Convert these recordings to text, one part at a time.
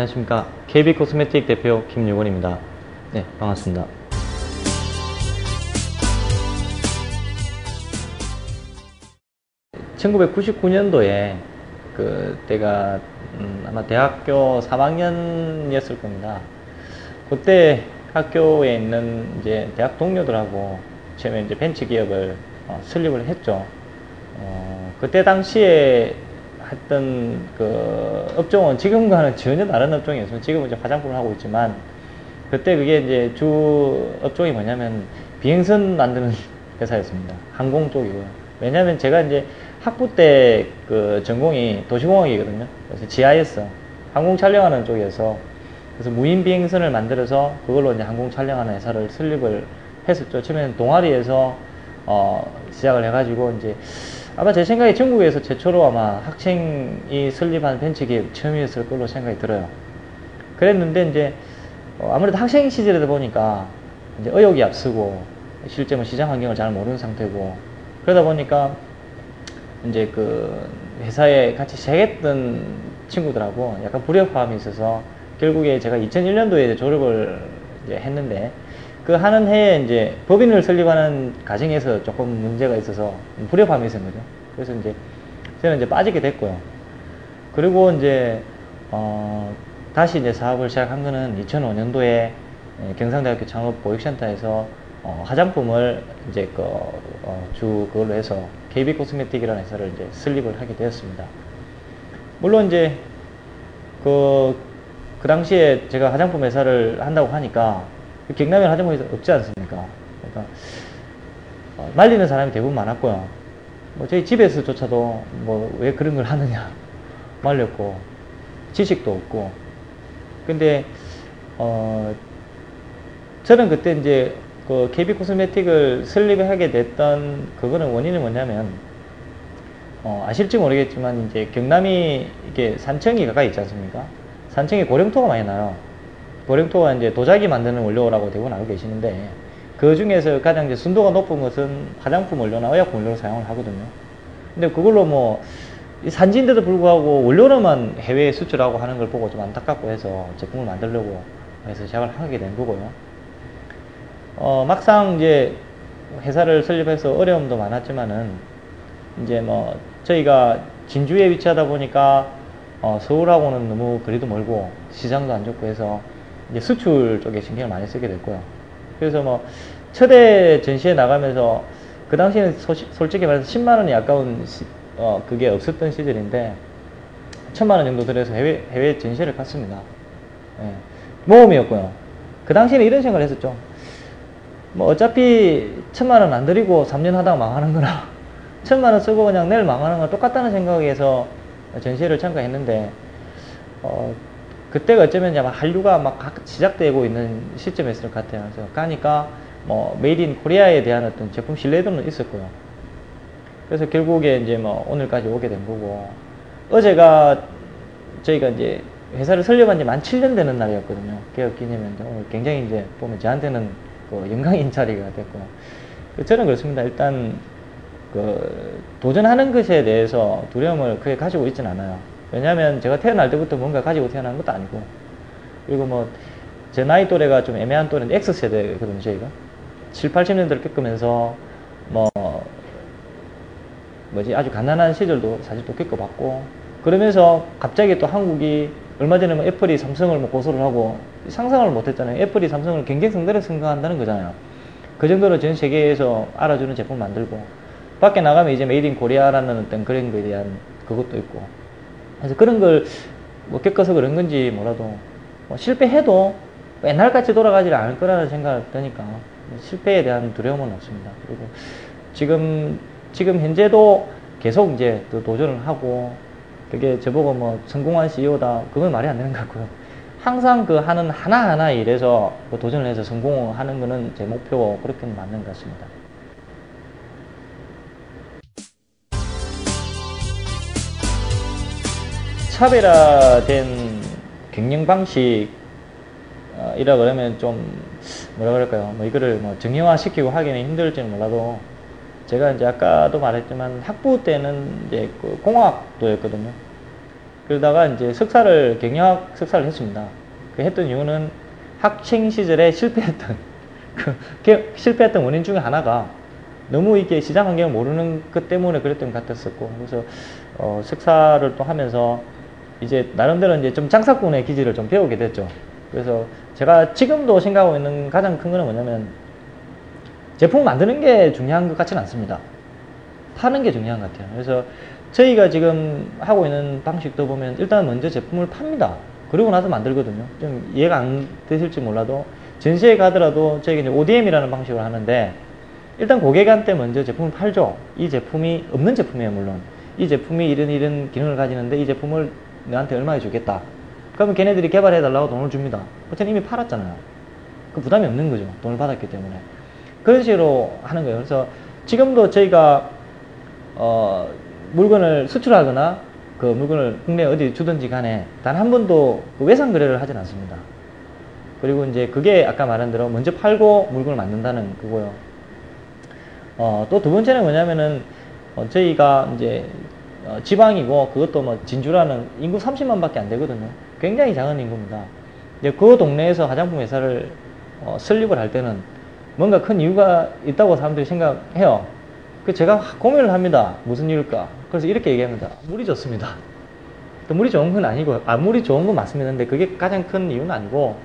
안녕하십니까. KB 코스메틱 대표 김유곤입니다. 네, 반갑습니다. (1999년도에) 그때가 음, 아마 대학교 3학년이었을 겁니다. 그때 학교에 있는 이제 대학 동료들하고 처음에 이제 벤치 기업을 어, 설립을 했죠. 어, 그때 당시에 했던 그 업종은 지금과는 전혀 다른 업종이었어요. 지금은 이제 화장품을 하고 있지만 그때 그게 이제 주 업종이 뭐냐면 비행선 만드는 회사였습니다. 항공 쪽이고요. 왜냐면 제가 이제 학부 때 그 전공이 도시공학이거든요. 그래서 GIS 항공 촬영하는 쪽에서 그래서 무인 비행선을 만들어서 그걸로 이제 항공 촬영하는 회사를 설립을 했었죠. 처음에는 동아리에서 어 시작을 해가지고 이제 아마 제 생각에 중국에서 최초로 아마 학생이 설립한 벤처 기업 처음이었을 걸로 생각이 들어요. 그랬는데 이제 어 아무래도 학생 시절이다 보니까 이제 의욕이 앞서고 실제 뭐 시장 환경을 잘 모르는 상태고 그러다 보니까 이제 그 회사에 같이 재했던 친구들하고 약간 불협화음이 있어서 결국에 제가 2001년도에 졸업을 했는데 그 하는 해에 이제 법인을 설립하는 과정에서 조금 문제가 있어서 불협화음이 있은 거죠. 그래서 이제 저는 이제 빠지게 됐고요. 그리고 이제 어 다시 이제 사업을 시작한 거는 2005년도에 경상대학교 창업 보육센터에서 어 화장품을 이제 그, 어, 주 그걸로 해서 KB 코스메틱이라는 회사를 이제 설립을 하게 되었습니다. 물론 이제 그, 그 당시에 제가 화장품 회사를 한다고 하니까 경남에 화장품 회사 없지 않습니까? 그러니까 어, 말리는 사람이 대부분 많았고요. 뭐 저희 집에서조차도 뭐 왜 그런 걸 하느냐 말렸고 지식도 없고 근데 어 저는 그때 이제 그 KB 코스메틱을 설립하게 됐던 그거는 원인이 뭐냐면 어 아실지 모르겠지만 이제 경남이 이게 산청이 가까이 있지 않습니까? 산청에 고령토가 많이 나요. 고령토가 이제 도자기 만드는 원료라고 대부분 알고 계시는데 그 중에서 가장 이제 순도가 높은 것은 화장품 원료나 의약품 원료를 사용을 하거든요. 근데 그걸로 뭐 산지인데도 불구하고 원료로만 해외에 수출하고 하는 걸 보고 좀 안타깝고 해서 제품을 만들려고 해서 시작을 하게 된 거고요. 어, 막상 이제 회사를 설립해서 어려움도 많았지만은 이제 뭐 저희가 진주에 위치하다 보니까 어, 서울하고는 너무 거리도 멀고 시장도 안 좋고 해서 이제 수출 쪽에 신경을 많이 쓰게 됐고요. 그래서 뭐 첫해 전시회 나가면서 그 당시에는 소시, 솔직히 말해서 10만 원이 아까운 시, 어, 그게 없었던 시절인데 천만 원 정도 들여서 해외 해외 전시회를 갔습니다. 예. 모험이었고요. 그 당시에는 이런 생각을 했었죠. 뭐 어차피 천만 원 안 들이고 3년 하다가 망하는 거나 천만 원 쓰고 그냥 내일 망하는 건 똑같다는 생각에서 전시회를 참가했는데 어, 그때가 어쩌면 아마 한류가 막 시작되고 있는 시점이었을 것 같아요. 그래서 가니까 뭐 메이드 인 코리아에 대한 어떤 제품 신뢰도는 있었고요. 그래서 결국에 이제 뭐 오늘까지 오게 된 거고 어제가 저희가 이제 회사를 설립한 지 만 7년 되는 날이었거든요. 개업 기념인데 오늘 굉장히 이제 보면 저한테는 그 영광인 자리가 됐고요. 저는 그렇습니다. 일단 그 도전하는 것에 대해서 두려움을 크게 가지고 있지는 않아요. 왜냐하면 제가 태어날 때부터 뭔가 가지고 태어난 것도 아니고. 그리고 뭐 제 나이 또래가 좀 애매한 또래는 X세대거든요 저희가. 7, 80년대를 겪으면서 뭐 뭐지? 아주 가난한 시절도 사실 또 겪어봤고. 그러면서 갑자기 또 한국이 얼마 전에 뭐 애플이 삼성을 뭐 고소를 하고 상상을 못했잖아요. 애플이 삼성을 경쟁성대로 생각한다는 거잖아요. 그 정도로 전 세계에서 알아주는 제품 만들고 밖에 나가면 이제 메이드 인 코리아라는 어떤 그런 거에 대한 그것도 있고 그래서 그런 걸 뭐 겪어서 그런 건지 몰라도 뭐 실패해도 옛날같이 돌아가지 않을 거라는 생각이 드니까 실패에 대한 두려움은 없습니다. 그리고 지금 지금 현재도 계속 이제 또 도전을 하고 그게 저보고 뭐 성공한 CEO다 그건 말이 안 되는 것 같고요. 항상 그 하는 하나하나 일에서 그 도전을 해서 성공하는 거는 제 목표고 그렇게는 맞는 것 같습니다. 차별화된 경영 방식이라 그러면 좀 뭐라 그럴까요? 뭐 이거를 뭐 정형화 시키고 하기는 힘들지는 몰라도 제가 이제 아까도 말했지만 학부 때는 이제 그 공학도였거든요. 그러다가 이제 석사를 경영학 석사를 했습니다. 그 했던 이유는 학생 시절에 실패했던 그 실패했던 원인 중에 하나가 너무 이게 시장 환경을 모르는 것 때문에 그랬던 것 같았었고 그래서 어, 석사를 또 하면서 이제 나름대로 이제 좀 장사꾼의 기질을 좀 배우게 됐죠. 그래서 제가 지금도 생각하고 있는 가장 큰 거는 뭐냐면 제품 만드는 게 중요한 것 같지는 않습니다. 파는 게 중요한 것 같아요. 그래서 저희가 지금 하고 있는 방식도 보면 일단 먼저 제품을 팝니다. 그리고 나서 만들거든요. 좀 이해가 안 되실지 몰라도 전시회 가더라도 저희가 이제 ODM이라는 방식으로 하는데 일단 고객한테 먼저 제품을 팔죠. 이 제품이 없는 제품이에요, 물론. 이 제품이 이런 이런 기능을 가지는데 이 제품을 너한테 얼마에 주겠다. 그러면 걔네들이 개발해달라고 돈을 줍니다. 어차피 이미 팔았잖아요. 그 부담이 없는 거죠. 돈을 받았기 때문에. 그런 식으로 하는 거예요. 그래서 지금도 저희가 어, 물건을 수출하거나 그 물건을 국내 어디 주든지 간에 단 한 번도 그 외상 거래를 하진 않습니다. 그리고 이제 그게 아까 말한 대로 먼저 팔고 물건을 만든다는 그거요. 어, 또 두 번째는 뭐냐면은 어, 저희가 이제 어, 지방이고 그것도 뭐 진주라는 인구 30만밖에 안 되거든요. 굉장히 작은 인구입니다. 이제 그 동네에서 화장품 회사를 어, 설립을 할 때는 뭔가 큰 이유가 있다고 사람들이 생각해요. 그 제가 고민을 합니다. 무슨 이유일까? 그래서 이렇게 얘기합니다. 물이 좋습니다. 물이 좋은 건 아니고, 아, 물이 좋은 건 맞습니다. 근데 그게 가장 큰 이유는 아니고,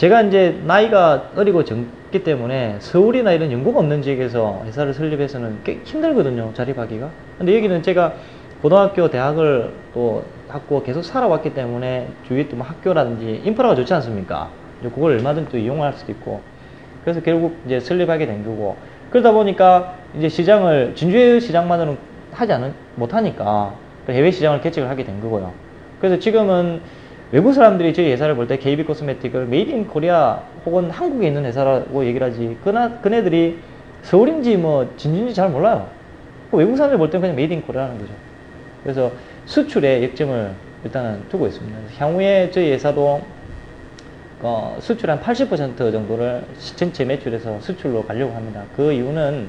제가 이제 나이가 어리고 젊기 때문에 서울이나 이런 연고가 없는 지역에서 회사를 설립해서는 꽤 힘들거든요. 자립하기가. 근데 여기는 제가 고등학교, 대학을 또 학고 계속 살아왔기 때문에 주위에 또 뭐 학교라든지 인프라가 좋지 않습니까? 그걸 얼마든지 또 이용할 수도 있고. 그래서 결국 이제 설립하게 된 거고. 그러다 보니까 이제 시장을 진주의 시장만으로는 하지 않은 못하니까 해외 시장을 개척을 하게 된 거고요. 그래서 지금은 외국 사람들이 저희 회사를 볼 때 KB 코스메틱을 메이드 인 코리아 혹은 한국에 있는 회사라고 얘기를 하지 그나 그네들이 서울인지 뭐 진주인지 잘 몰라요. 그 외국 사람들 볼 때는 그냥 메이드 인 코리아라는 거죠. 그래서 수출에 역점을 일단은 두고 있습니다. 향후에 저희 회사도 어, 수출 한 80% 정도를 전체 매출에서 수출로 가려고 합니다. 그 이유는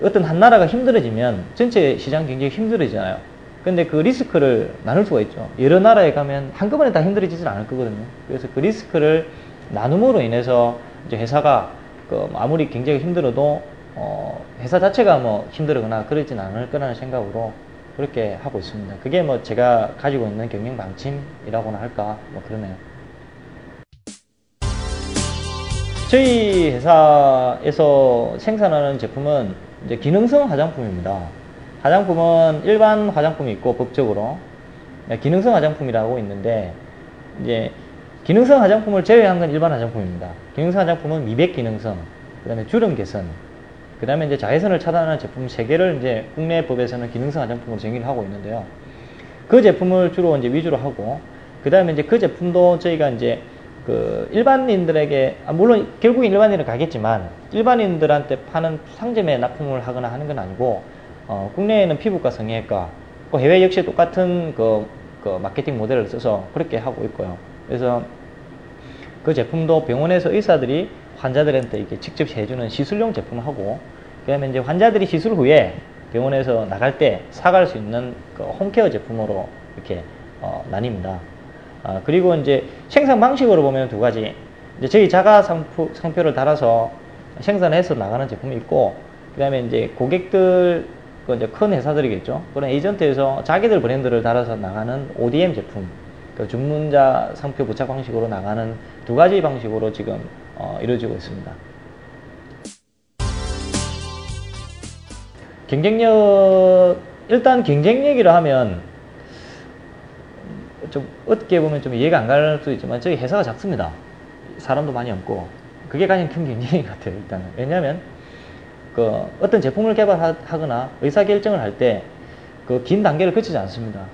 어떤 한 나라가 힘들어지면 전체 시장 경쟁이 힘들어지잖아요. 근데 그 리스크를 나눌 수가 있죠. 여러 나라에 가면 한꺼번에 다 힘들어지진 않을 거거든요. 그래서 그 리스크를 나눔으로 인해서 이제 회사가 그 아무리 굉장히 힘들어도 어 회사 자체가 뭐 힘들거나 그러진 않을 거라는 생각으로 그렇게 하고 있습니다. 그게 뭐 제가 가지고 있는 경영 방침이라고나 할까 뭐 그러네요. 저희 회사에서 생산하는 제품은 이제 기능성 화장품입니다. 화장품은 일반 화장품이 있고 법적으로 네, 기능성 화장품이라고 있는데 이제 기능성 화장품을 제외한 건 일반 화장품입니다. 기능성 화장품은 미백 기능성, 그 다음에 주름 개선, 그 다음에 이제 자외선을 차단하는 제품 세 개를 이제 국내 법에서는 기능성 화장품으로 정의를 하고 있는데요. 그 제품을 주로 이제 위주로 하고, 그 다음에 이제 그 제품도 저희가 이제 그 일반인들에게 아 물론 결국 일반인은 가겠지만 일반인들한테 파는 상점에 납품을 하거나 하는 건 아니고 어, 국내에는 피부과 성형외과 그 해외 역시 똑같은 그, 그 마케팅 모델을 써서 그렇게 하고 있고요. 그래서 그 제품도 병원에서 의사들이 환자들한테 이렇게 직접 해주는 시술용 제품하고 그다음에 이제 환자들이 시술 후에 병원에서 나갈 때 사갈 수 있는 그 홈케어 제품으로 이렇게 어, 나뉩니다. 아, 그리고 이제 생산 방식으로 보면 두 가지. 이제 저희 자가 상표, 상표를 달아서 생산해서 나가는 제품이 있고, 그 다음에 이제 고객들, 그 이제 큰 회사들이겠죠. 그런 에이전트에서 자기들 브랜드를 달아서 나가는 ODM 제품, 그 주문자 상표 부착 방식으로 나가는 두 가지 방식으로 지금 어, 이루어지고 있습니다. 경쟁력, 일단 경쟁력이라 하면 좀 어떻게 보면 좀 이해가 안 갈 수도 있지만 저희 회사가 작습니다. 사람도 많이 없고 그게 가장 큰 경쟁인 것 같아요. 일단은 왜냐하면 그 어떤 제품을 개발하거나 의사 결정을 할 때 그 긴 단계를 거치지 않습니다.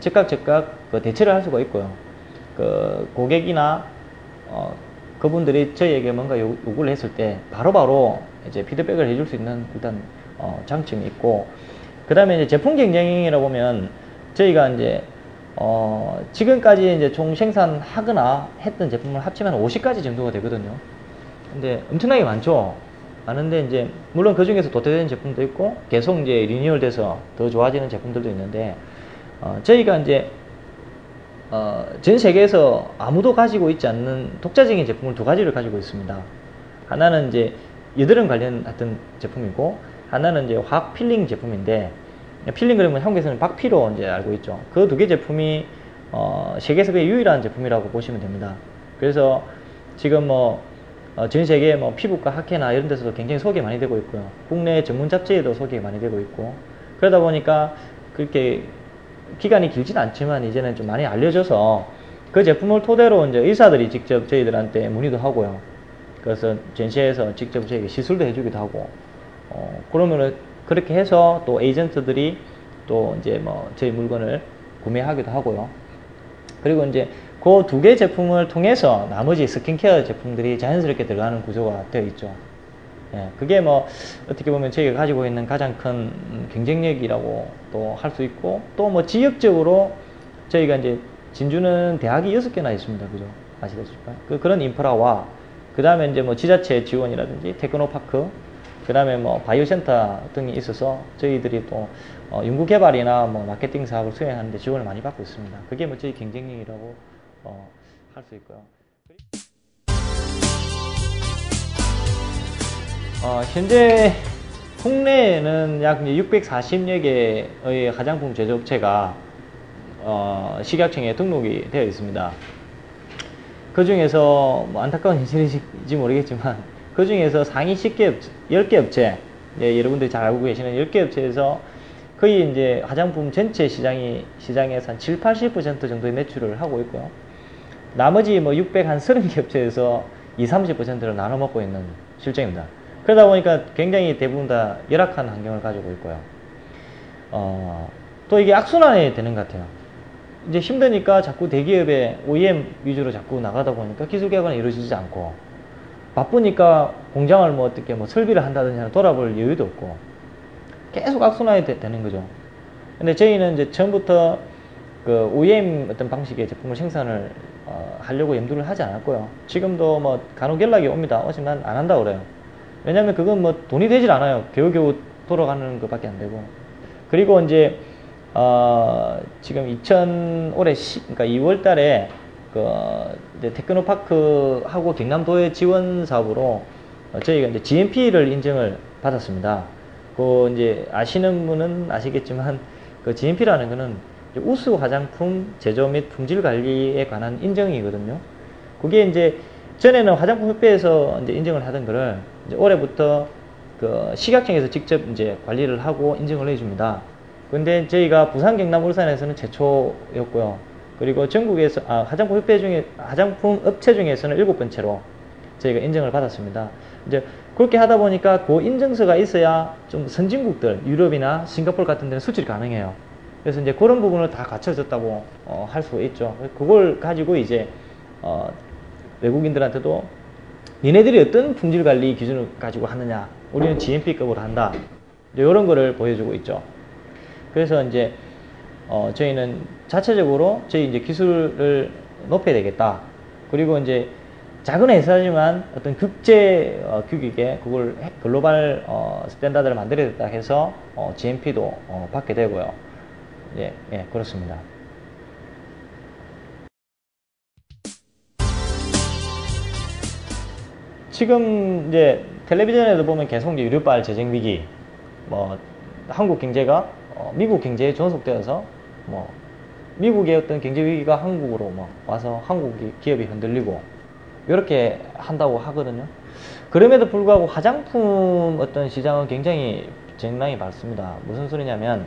즉각 즉각 그 대처를 할 수가 있고요. 그 고객이나 어 그분들이 저희에게 뭔가 요구를 했을 때 바로 바로 이제 피드백을 해줄 수 있는 일단 어 장점이 있고 그 다음에 이제 제품 경쟁이라 보면 저희가 이제 어, 지금까지 이제 총 생산하거나 했던 제품을 합치면 50가지 정도가 되거든요. 근데 엄청나게 많죠. 많은데 이제 물론 그 중에서 도태되는 제품도 있고 계속 이제 리뉴얼돼서 더 좋아지는 제품들도 있는데 어, 저희가 이제 어, 전 세계에서 아무도 가지고 있지 않는 독자적인 제품을 두 가지를 가지고 있습니다. 하나는 이제 여드름 관련했던 제품이고 하나는 이제 화학 필링 제품인데 필링 그러면 한국에서는 박피로 이제 알고 있죠. 그 두 개 제품이 어, 세계에서 유일한 제품이라고 보시면 됩니다. 그래서 지금 뭐, 어, 전 세계 뭐 피부과 학회나 이런 데서도 굉장히 소개 많이 되고 있고요. 국내 전문 잡지에도 소개 많이 되고 있고. 그러다 보니까 그렇게 기간이 길진 않지만 이제는 좀 많이 알려져서 그 제품을 토대로 이제 의사들이 직접 저희들한테 문의도 하고요. 그래서 전시회에서 직접 저에게 시술도 해주기도 하고, 어, 그러면은 그렇게 해서 또 에이전트들이 또 이제 뭐 저희 물건을 구매하기도 하고요. 그리고 이제 그 두 개 제품을 통해서 나머지 스킨케어 제품들이 자연스럽게 들어가는 구조가 되어 있죠. 예, 그게 뭐 어떻게 보면 저희가 가지고 있는 가장 큰 경쟁력이라고 또 할 수 있고 또 뭐 지역적으로 저희가 이제 진주는 대학이 여섯 개나 있습니다. 그죠? 아시다시피 그, 그런 인프라와 그 다음에 이제 뭐 지자체 지원이라든지 테크노파크 그 다음에 뭐 바이오센터 등이 있어서 저희들이 또 어, 연구개발이나 뭐 마케팅 사업을 수행하는데 지원을 많이 받고 있습니다. 그게 뭐 저희 경쟁력이라고 어, 할 수 있고요. 어, 현재 국내에는 약 640여 개의 화장품 제조업체가 어, 식약청에 등록이 되어 있습니다. 그 중에서 뭐 안타까운 현실인지 모르겠지만 그 중에서 상위 10개 업체, 10개 업체, 예, 여러분들이 잘 알고 계시는 10개 업체에서 거의 이제 화장품 전체 시장이, 시장에서 한 7, 80% 정도의 매출을 하고 있고요. 나머지 뭐 600, 한 30개 업체에서 20, 30%를 나눠 먹고 있는 실정입니다. 그러다 보니까 굉장히 대부분 다 열악한 환경을 가지고 있고요. 어, 또 이게 악순환이 되는 것 같아요. 이제 힘드니까 자꾸 대기업의 OEM 위주로 자꾸 나가다 보니까 기술 개발은 이루어지지 않고 바쁘니까 공장을 뭐 어떻게 뭐 설비를 한다든지 돌아볼 여유도 없고 계속 악순환이 되, 는 거죠. 근데 저희는 이제 처음부터 그 OEM 어떤 방식의 제품을 생산을 어, 하려고 염두를 하지 않았고요. 지금도 뭐 간혹 연락이 옵니다. 오지만 안 한다 그래요. 왜냐면 그건 뭐 돈이 되질 않아요. 겨우겨우 돌아가는 것밖에 안 되고. 그리고 이제 어, 지금 2000 올해 시, 그러니까 2월 달에 그 이제 테크노파크하고 경남도의 지원 사업으로 어, 저희가 이제 GMP를 인증을 받았습니다. 그 이제 아시는 분은 아시겠지만 그 GMP라는 거는 우수 화장품 제조 및 품질 관리에 관한 인정이거든요. 그게 이제 전에는 화장품 협회에서 이제 인정을 하던 거를 이제 올해부터 그 식약청에서 직접 이제 관리를 하고 인증을 해줍니다. 근데 저희가 부산, 경남, 울산에서는 최초였고요. 그리고 전국에서 아, 화장품 협회 중에 화장품 업체 중에서는 일곱 번째로 저희가 인정을 받았습니다. 이제 그렇게 하다 보니까 그 인증서가 있어야 좀 선진국들 유럽이나 싱가폴 같은 데는 수출이 가능해요. 그래서 이제 그런 부분을 다 갖춰졌다고 어, 할 수 있죠. 그걸 가지고 이제 어, 외국인들한테도 니네들이 어떤 품질 관리 기준을 가지고 하느냐. 우리는 GMP급으로 한다. 이런 거를 보여주고 있죠. 그래서 이제 어, 저희는 자체적으로 저희 이제 기술을 높여야 되겠다. 그리고 이제 작은 회사지만 어떤 국제 어, 규격에 그걸 글로벌 어, 스탠다드를 만들어야겠다 해서 어, GMP도 어, 받게 되고요. 예, 예, 그렇습니다. 지금 이제 텔레비전에도 보면 계속 이제 유류발 재정 위기, 뭐 한국 경제가 어, 미국 경제에 전속되어서 뭐 미국의 어떤 경제 위기가 한국으로 뭐 와서 한국 기업이 흔들리고 이렇게 한다고 하거든요. 그럼에도 불구하고 화장품 어떤 시장은 굉장히 쟁랑이 많습니다. 무슨 소리냐면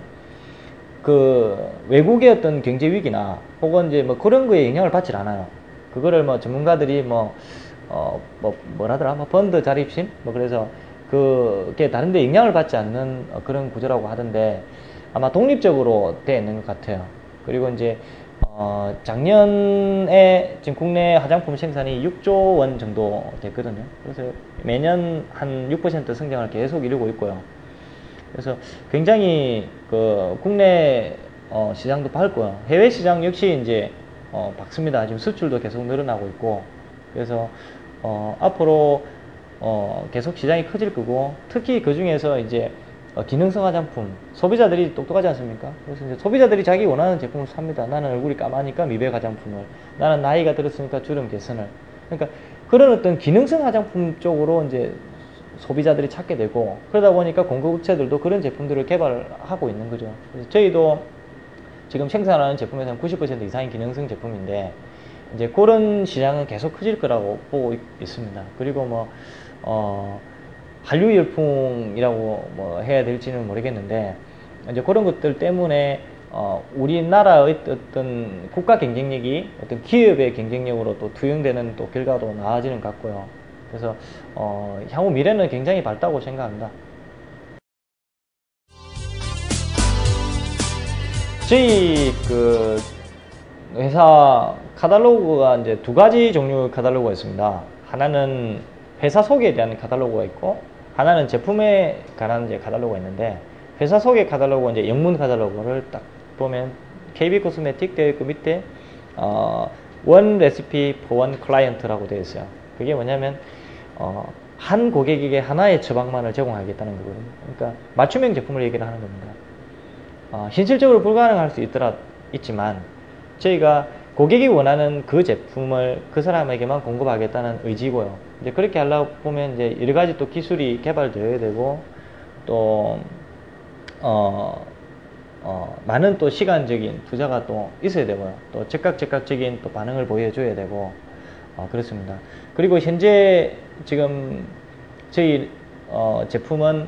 그 외국의 어떤 경제 위기나 혹은 이제 뭐 그런 거에 영향을 받질 않아요. 그거를 뭐 전문가들이 뭐 어, 뭐, 뭐라더라, 뭐, 펀드 자립심? 뭐, 그래서, 그게 다른데 영향을 받지 않는 그런 구조라고 하던데, 아마 독립적으로 되어 있는 것 같아요. 그리고 이제, 어, 작년에 지금 국내 화장품 생산이 6조 원 정도 됐거든요. 그래서 매년 한 6% 성장을 계속 이루고 있고요. 그래서 굉장히 그 국내 어, 시장도 밝고요. 해외 시장 역시 이제 어, 밝습니다. 지금 수출도 계속 늘어나고 있고. 그래서 어, 앞으로 어, 계속 시장이 커질 거고 특히 그 중에서 이제 어, 기능성 화장품 소비자들이 똑똑하지 않습니까? 그래서 이제 소비자들이 자기 원하는 제품을 삽니다. 나는 얼굴이 까마니까 미백 화장품을, 나는 나이가 들었으니까 주름 개선을. 그러니까 그런 어떤 기능성 화장품 쪽으로 이제 소비자들이 찾게 되고 그러다 보니까 공급업체들도 그런 제품들을 개발하고 있는 거죠. 그래서 저희도 지금 생산하는 제품에서는 90% 이상이 기능성 제품인데 이제 그런 시장은 계속 커질 거라고 보고 있 습니다. 그리고 뭐 어, 한류 열풍이라고 뭐 해야 될지는 모르겠는데 이제 그런 것들 때문에 어, 우리나라의 어떤 국가 경쟁력이 어떤 기업의 경쟁력으로 또 투영되는 또 결과도 나아지는 것 같고요. 그래서 어, 향후 미래는 굉장히 밝다고 생각합니다. 저희 그 회사 카탈로그가 이제 두 가지 종류의 카탈로그가 있습니다. 하나는 회사 소개에 대한 카탈로그가 있고 하나는 제품에 관한 이제 카탈로그가 있는데 회사 소개 카탈로그 이제 영문 카탈로그를 딱 보면 KB 코스메틱 되어 있고 밑에 어, 원 레시피 포원 클라이언트라고 되어 있어요. 그게 뭐냐면 어, 한 고객에게 하나의 처방만을 제공하겠다는 거거든요. 그러니까 맞춤형 제품을 얘기를 하는 겁니다. 어, 현실적으로 불가능할 수 있더라 있지만 저희가 고객이 원하는 그 제품을 그 사람에게만 공급하겠다는 의지고요. 이제 그렇게 하려고 보면 이제 여러 가지 또 기술이 개발되어야 되고 또 어, 어, 많은 또 시간적인 투자가 또 있어야 되고요. 또 즉각 즉각적인 또 반응을 보여줘야 되고 어, 그렇습니다. 그리고 현재 지금 저희 어, 제품은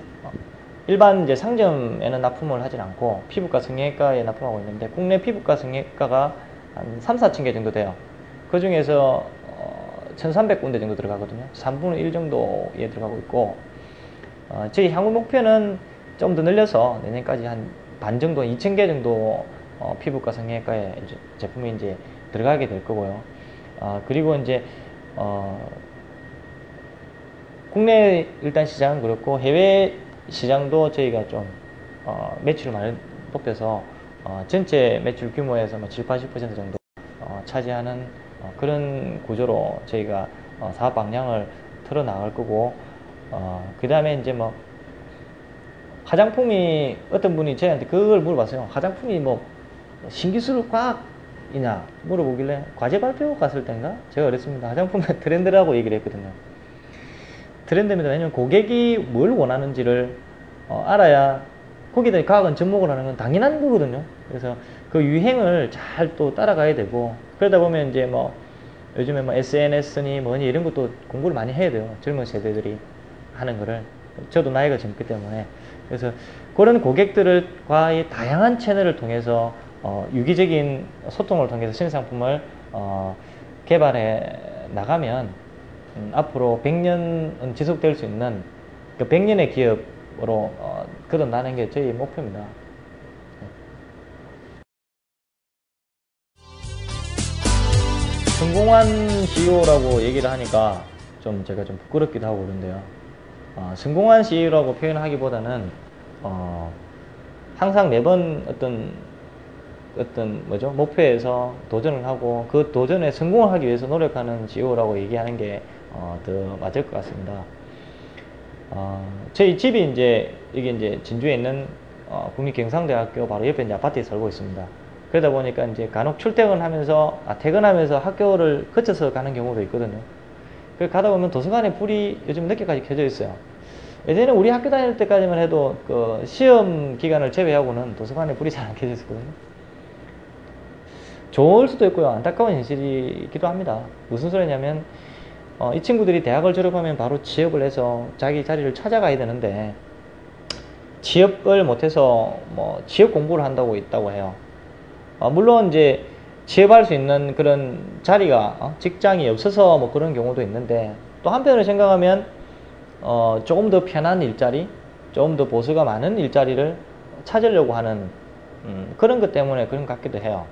일반 이제 상점에는 납품을 하진 않고 피부과 성형외과에 납품하고 있는데 국내 피부과 성형외과가 한 3, 4천 개 정도 돼요. 그 중에서 어, 1,300군데 정도 들어가거든요. 3분의 1 정도에 들어가고 있고 어, 저희 향후 목표는 좀 더 늘려서 내년까지 한 반 정도, 2,000개 정도 어, 피부과 성형외과에 이제 제품이 이제 들어가게 될 거고요. 어, 그리고 이제 어, 국내 일단 시장은 그렇고 해외 시장도 저희가 좀 어, 매출을 많이 높여서 어, 전체 매출 규모에서 뭐 7, 80% 정도 어, 차지하는 어, 그런 구조로 저희가 어, 사업 방향을 틀어 나갈 거고 어, 그 다음에 이제 뭐 화장품이 어떤 분이 저희한테 그걸 물어봤어요. 화장품이 뭐 신기술 과학이냐 물어보길래 과제 발표 갔을 때인가 제가 그랬습니다. 화장품은 트렌드라고 얘기를 했거든요. 트렌드입니다. 왜냐면 고객이 뭘 원하는지를 어, 알아야 거기에 과학은 접목을 하는 건 당연한 거거든요. 그래서 그 유행을 잘 또 따라가야 되고 그러다 보면 이제 뭐 요즘에 뭐 SNS니 뭐니 이런 것도 공부를 많이 해야 돼요. 젊은 세대들이 하는 거를 저도 나이가 젊기 때문에 그래서 그런 고객들과의 다양한 채널을 통해서 어, 유기적인 소통을 통해서 신상품을 어, 개발해 나가면 음, 앞으로 100년은 지속될 수 있는 그 100년의 기업으로 어, 거듭나는 게 저희 목표입니다. 성공한 CEO라고 얘기를 하니까 좀 제가 좀 부끄럽기도 하고 그런데요. 어, 성공한 CEO라고 표현하기보다는 어, 항상 매번 어떤 어떤 뭐죠 목표에서 도전을 하고 그 도전에 성공을 하기 위해서 노력하는 CEO라고 얘기하는 게 어, 더 맞을 것 같습니다. 어, 저희 집이 이제 여기 이제 진주에 있는 어, 국립경상대학교 바로 옆에 이제 아파트에 살고 있습니다. 그러다 보니까 이제 간혹 출퇴근하면서 아, 퇴근하면서 학교를 거쳐서 가는 경우도 있거든요. 그 가다 보면 도서관에 불이 요즘 늦게까지 켜져 있어요. 예전에 우리 학교 다닐 때까지만 해도 그 시험 기간을 제외하고는 도서관에 불이 잘 안 켜져 있었거든요. 좋을 수도 있고요. 안타까운 현실이기도 합니다. 무슨 소리냐면 어, 이 친구들이 대학을 졸업하면 바로 취업을 해서 자기 자리를 찾아가야 되는데 취업을 못해서 뭐 취업 공부를 한다고 있다고 해요. 어, 물론 이제 취업할 수 있는 그런 자리가 어, 직장이 없어서 뭐 그런 경우도 있는데 또 한편으로 생각하면 어, 조금 더 편한 일자리, 조금 더 보수가 많은 일자리를 찾으려고 하는 음, 그런 것 때문에 그런 것 같기도 해요.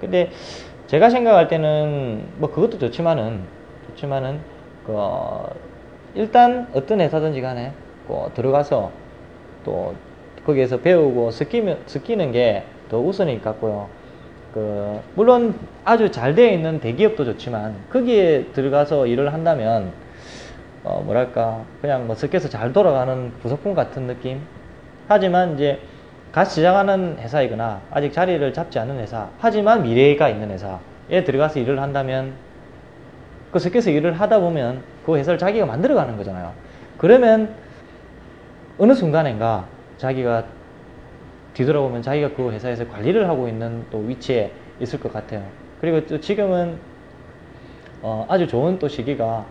근데 제가 생각할 때는 뭐 그것도 좋지만은 좋지만은 그 일단 어떤 회사든지 간에 그 들어가서 또 거기에서 배우고 스키면, 스키는 게 더 우선일 것 같고요. 그 물론 아주 잘 되어 있는 대기업도 좋지만 거기에 들어가서 일을 한다면 어 뭐랄까 그냥 뭐 섞여서 잘 돌아가는 부속품 같은 느낌 하지만 이제 갓 시작하는 회사이거나 아직 자리를 잡지 않은 회사, 하지만 미래가 있는 회사에 들어가서 일을 한다면 그 섞여서 일을 하다 보면 그 회사를 자기가 만들어가는 거잖아요. 그러면 어느 순간인가 자기가 뒤돌아보면 자기가 그 회사에서 관리를 하고 있는 또 위치에 있을 것 같아요. 그리고 또 지금은 어 아주 좋은 또 시기가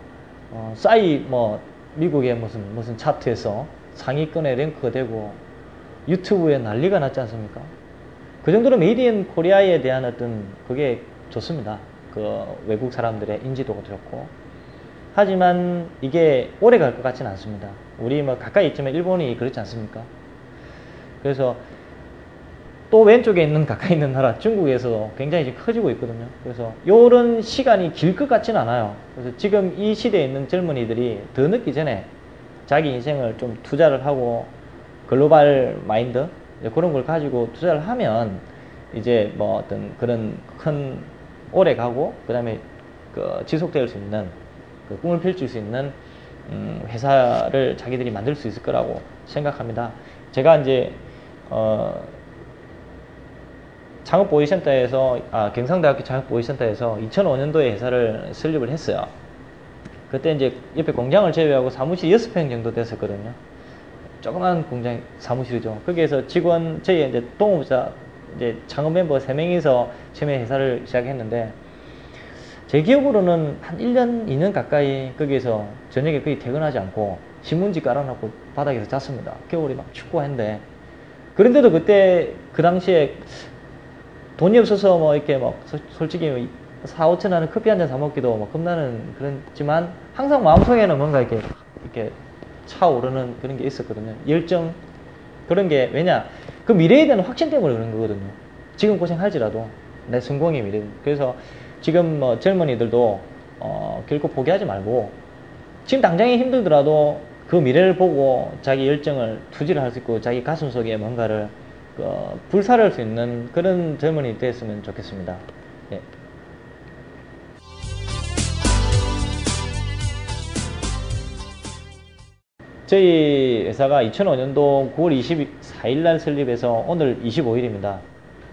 어 싸이 뭐 미국의 무슨 무슨 차트에서 상위권에 랭크가 되고 유튜브에 난리가 났지 않습니까? 그 정도로 메이드 인 코리아에 대한 어떤 그게 좋습니다. 그 외국 사람들의 인지도가 좋고. 하지만 이게 오래 갈 것 같지는 않습니다. 우리 뭐 가까이 있지만 일본이 그렇지 않습니까? 그래서 또 왼쪽에 있는 가까이 있는 나라 중국에서 굉장히 지금 커지고 있거든요. 그래서 이런 시간이 길 것 같지는 않아요. 그래서 지금 이 시대에 있는 젊은이들이 더 늦기 전에 자기 인생을 좀 투자를 하고 글로벌 마인드 그런 걸 가지고 투자를 하면 이제 뭐 어떤 그런 큰 오래 가고 그다음에 그 지속될 수 있는 그 꿈을 펼칠 수 있는 음 회사를 자기들이 만들 수 있을 거라고 생각합니다. 제가 이제 어 창업 보이센터에서 아 경상대학교 창업 보이센터에서 2005년도에 회사를 설립을 했어요. 그때 이제 옆에 공장을 제외하고 사무실 6평 정도 됐었거든요. 조그만 공장 사무실이죠. 거기에서 직원 저희 이제 동업자 이제 창업 멤버 3명이서 처음에 회사를 시작했는데 제 기억으로는 한 1년, 2년 가까이 거기에서 저녁에 거의 퇴근하지 않고 신문지 깔아놓고 바닥에서 잤습니다. 겨울이 막 춥고 한데 그런데도 그때 그 당시에 돈이 없어서 뭐 이렇게 막 솔직히 4, 5천 원은 커피 한 잔 사 먹기도 뭐 겁나는 그렇지만 항상 마음속에는 뭔가 이렇게 이렇게 차오르는 그런 게 있었거든요. 열정 그런 게 왜냐 그 미래에 대한 확신 때문에 그런 거거든요. 지금 고생할지라도 내 성공의 미래. 그래서 지금 뭐 젊은이들도 어 결코 포기하지 말고 지금 당장에 힘들더라도 그 미래를 보고 자기 열정을 투지를 할 수 있고 자기 가슴 속에 뭔가를 어, 불사를 수 있는 그런 젊은이 됐으면 좋겠습니다. 예. 저희 회사가 2005년도 9월 24일 날 설립해서 오늘 25일입니다.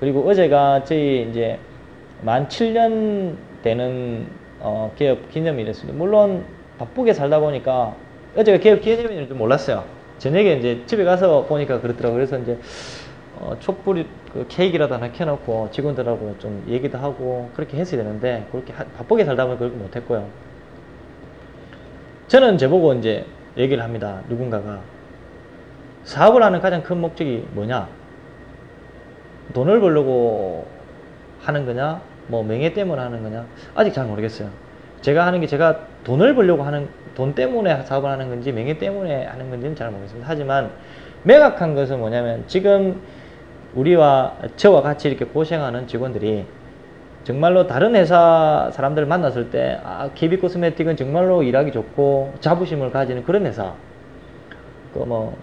그리고 어제가 저희 이제 만 7년 되는 어, 개업 기념일이었습니다. 물론 바쁘게 살다 보니까 어제가 개업 기념일인 줄 몰랐어요. 저녁에 이제 집에 가서 보니까 그렇더라고요. 그래서 이제 어, 촛불 그 케이크라도 하나 켜놓고 직원들하고 좀 얘기도 하고 그렇게 했어야 되는데 그렇게 하, 바쁘게 살다 보니 그렇게 못했고요. 저는 저보고 이제 얘기를 합니다. 누군가가 사업을 하는 가장 큰 목적이 뭐냐? 돈을 벌려고 하는 거냐? 뭐 명예 때문에 하는 거냐? 아직 잘 모르겠어요. 제가 하는 게 제가 돈을 벌려고 하는 돈 때문에 사업을 하는 건지 명예 때문에 하는 건지는 잘 모르겠습니다. 하지만 매각한 것은 뭐냐면 지금 우리와 저와 같이 이렇게 고생하는 직원들이 정말로 다른 회사 사람들 만났을 때, 아, KB 코스메틱은 정말로 일하기 좋고 자부심을 가지는 그런 회사. 그 뭐,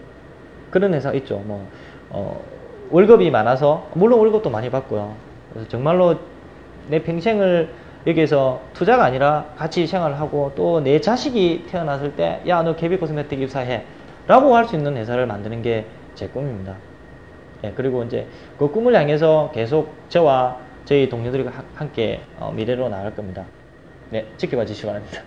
그런 회사 있죠. 뭐, 어, 월급이 많아서, 물론 월급도 많이 받고요. 그래서 정말로 내 평생을 여기에서 투자가 아니라 같이 생활을 하고 또 내 자식이 태어났을 때, 야, 너 KB 코스메틱 입사해. 라고 할 수 있는 회사를 만드는 게 제 꿈입니다. 예, 그리고 이제 그 꿈을 향해서 계속 저와 저희 동료들과 함께 어, 미래로 나갈 겁니다. 네, 지켜봐 주시기 바랍니다.